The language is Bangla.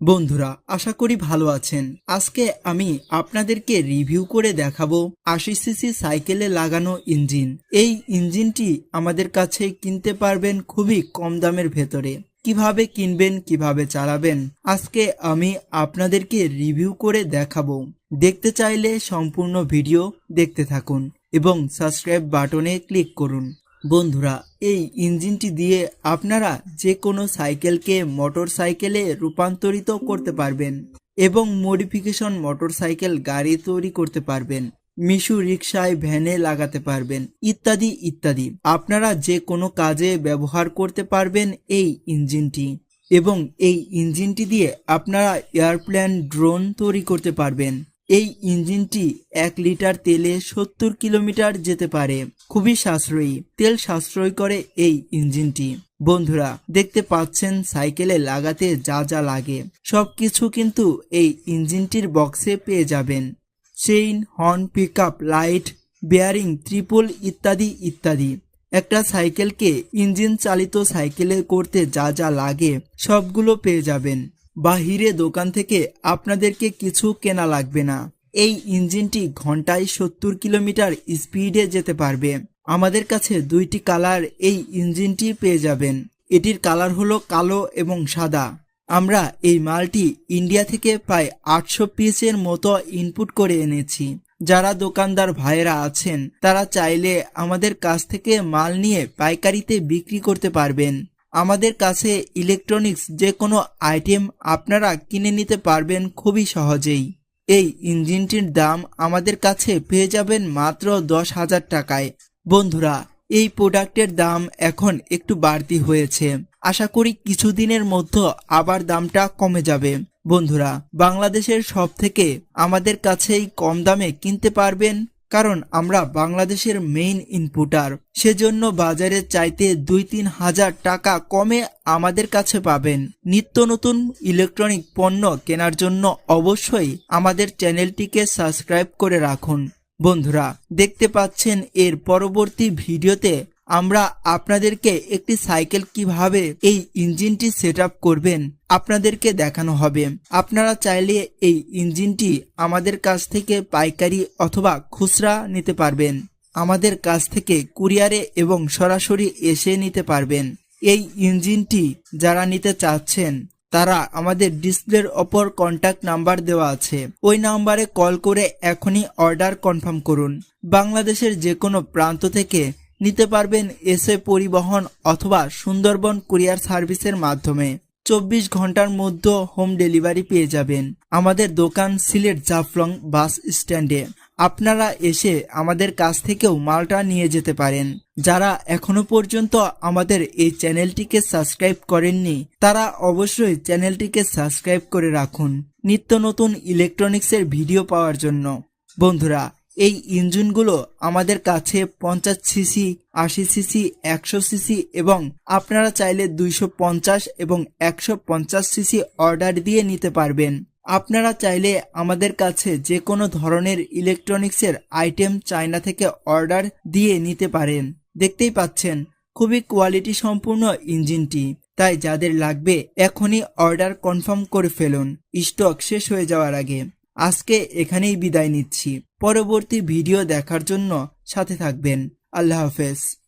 বন্ধুরা, আশা করি ভালো আছেন। আজকে আমি আপনাদেরকে রিভিউ করে দেখাবো আশি সিসি সাইকেলে লাগানো ইঞ্জিন। এই ইঞ্জিনটি আমাদের কাছে কিনতে পারবেন খুবই কম দামের ভেতরে। কীভাবে কিনবেন, কীভাবে চালাবেন, আজকে আমি আপনাদেরকে রিভিউ করে দেখাবো। দেখতে চাইলে সম্পূর্ণ ভিডিও দেখতে থাকুন এবং সাবস্ক্রাইব বাটনে ক্লিক করুন। বন্ধুরা, এই ইঞ্জিনটি দিয়ে আপনারা যে কোনো সাইকেলকে মোটর সাইকেলে রূপান্তরিত করতে পারবেন এবং মডিফিকেশন মোটর সাইকেল গাড়ি তৈরি করতে পারবেন, মিশু রিক্সায় ভ্যানে লাগাতে পারবেন, ইত্যাদি ইত্যাদি। আপনারা যে কোনো কাজে ব্যবহার করতে পারবেন এই ইঞ্জিনটি এবং এই ইঞ্জিনটি দিয়ে আপনারা এয়ারপ্লেন, ড্রোন তৈরি করতে পারবেন। এই ইঞ্জিনটি এক লিটার তেলে সত্তর কিলোমিটার যেতে পারে। খুবই সাশ্রয়ী। তেল সাশ্রয় করে এই ইঞ্জিনটি। বন্ধুরা, দেখতে পাচ্ছেন সাইকেলে লাগাতে যা যা লাগে। সব কিছু কিন্তু এই ইঞ্জিনটির বক্সে পেয়ে যাবেন। Chain, horn, pickup, light, bearing, ত্রিপল ইত্যাদি ইত্যাদি। একটা সাইকেলকে ইঞ্জিন চালিত সাইকেলে করতে যা যা লাগে, সবগুলো পেয়ে যাবেন। বাহিরে দোকান থেকে আপনাদেরকে কিছু কেনা লাগবে না। এই ইঞ্জিনটি ঘন্টায় সত্তর কিলোমিটার স্পিডে যেতে পারবে। আমাদের কাছে দুইটি কালার এই ইঞ্জিনটি পেয়ে যাবেন। এটির কালার হলো কালো এবং সাদা। আমরা এই মালটি ইন্ডিয়া থেকে প্রায় আটশো পিসের মতো ইনপুট করে এনেছি। যারা দোকানদার ভাইয়েরা আছেন, তারা চাইলে আমাদের কাছ থেকে মাল নিয়ে পাইকারিতে বিক্রি করতে পারবেন। আমাদের কাছে ইলেকট্রনিক্স যে কোনো আইটেম আপনারা কিনে নিতে পারবেন খুবই সহজেই। এই ইঞ্জিনটির দাম আমাদের কাছে পেয়ে যাবেন মাত্র দশ হাজার টাকায়। বন্ধুরা, এই প্রোডাক্টের দাম এখন একটু বাড়তি হয়েছে। আশা করি কিছুদিনের মধ্যে আবার দামটা কমে যাবে। বন্ধুরা, বাংলাদেশের সব থেকে আমাদের কাছেই কম দামে কিনতে পারবেন কারণ আমরা বাংলাদেশের মেইন ইনপুটার সেজন্য বাজারে চাইতে দুই তিন হাজার টাকা কমে আমাদের কাছে পাবেন। নিত্য নতুন ইলেকট্রনিক পণ্য কেনার জন্য অবশ্যই আমাদের চ্যানেলটিকে সাবস্ক্রাইব করে রাখুন। বন্ধুরা, দেখতে পাচ্ছেন এর পরবর্তী ভিডিওতে আমরা আপনাদেরকে একটি সাইকেল কীভাবে এই ইঞ্জিনটি সেট করবেন আপনাদেরকে দেখানো হবে। আপনারা চাইলে এই ইঞ্জিনটি আমাদের কাছ থেকে পাইকারি অথবা খুচরা নিতে পারবেন। আমাদের কাছ থেকে কুরিয়ারে এবং সরাসরি এসে নিতে পারবেন। এই ইঞ্জিনটি যারা নিতে চাচ্ছেন, তারা আমাদের ডিসপ্লের ওপর কন্ট্যাক্ট নাম্বার দেওয়া আছে। ওই নাম্বারে কল করে এখনই অর্ডার কনফার্ম করুন। বাংলাদেশের যে কোনো প্রান্ত থেকে নিতে পারবেন এসে পরিবহন অথবা সুন্দরবন কুরিয়ার সার্ভিসের মাধ্যমে। চব্বিশ ঘণ্টার মধ্যে হোম ডেলিভারি পেয়ে যাবেন। আমাদের দোকান সিলেট জাফলং বাস স্ট্যান্ডে। আপনারা এসে আমাদের কাছ থেকেও মালটা নিয়ে যেতে পারেন। যারা এখনও পর্যন্ত আমাদের এই চ্যানেলটিকে সাবস্ক্রাইব করেননি, তারা অবশ্যই চ্যানেলটিকে সাবস্ক্রাইব করে রাখুন। নিত্য নতুন ইলেকট্রনিক্সের ভিডিও পাওয়ার জন্য। বন্ধুরা এই ইঞ্জিনগুলো আমাদের কাছে পঞ্চাশ সিসি, আশি সিসি, একশো সিসি এবং আপনারা চাইলে দুইশো পঞ্চাশ এবং একশো পঞ্চাশ সিসি অর্ডার দিয়ে নিতে পারবেন। আপনারা চাইলে আমাদের কাছে যে কোনো ধরনের ইলেকট্রনিক্সের আইটেম চায়না থেকে অর্ডার দিয়ে নিতে পারেন। দেখতেই পাচ্ছেন, খুবই কোয়ালিটি সম্পূর্ণ ইঞ্জিনটি। তাই যাদের লাগবে এখনই অর্ডার কনফার্ম করে ফেলুন। স্টক শেষ হয়ে যাওয়ার আগে। আজকে এখানেই বিদায় নিচ্ছি। পরবর্তী ভিডিও দেখার জন্য সাথে থাকবেন। আল্লাহ হাফেজ।